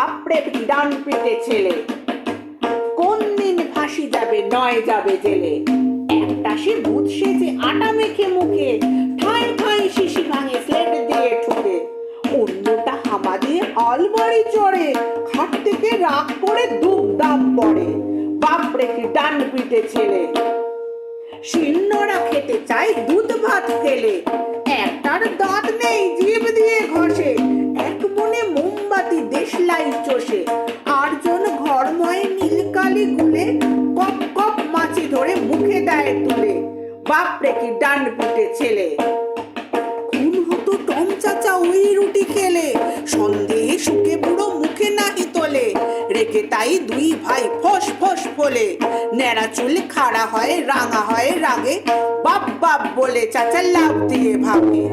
বাপরে ডান পিটে ছেলে। কোন দিন ফাঁসি যাবে, নয় যাবে জেলে। একটা সে দুধ সেজে আটা মেখে মুখে, ঠাই ঠাই শিশি ভাঙে স্লেট দিয়ে ঠুকে। অন্যটা হামা দিয়ে চড়ে, খাট থেকে রাগ করে দুধ দাম পড়ে। কি ডান পিটে ছেলে। শিলনোড়া খেতে চায় দুধ ভাত ফেলে। মোমবাতি দেশলাই চষে। আর জন ঘরময় নীলকালি গুলে কপ কপ মাছি ধরে মুখে দেয় তুলে। বাপরে কি ডান পিটে ছেলে। খুন হতো টম চাচা ওই রুটি খেলে। সন্দেহে শুকে বুড়ো মুখে নাহি তোলে। রেখে তাই দুই ভাই ফস ফস ফলে। ন্যাড়া চুল খাড়া হয়, রাঙা হয় রাগে। বাপ বাপ বলে চাচা লাভ দিয়ে ভাগে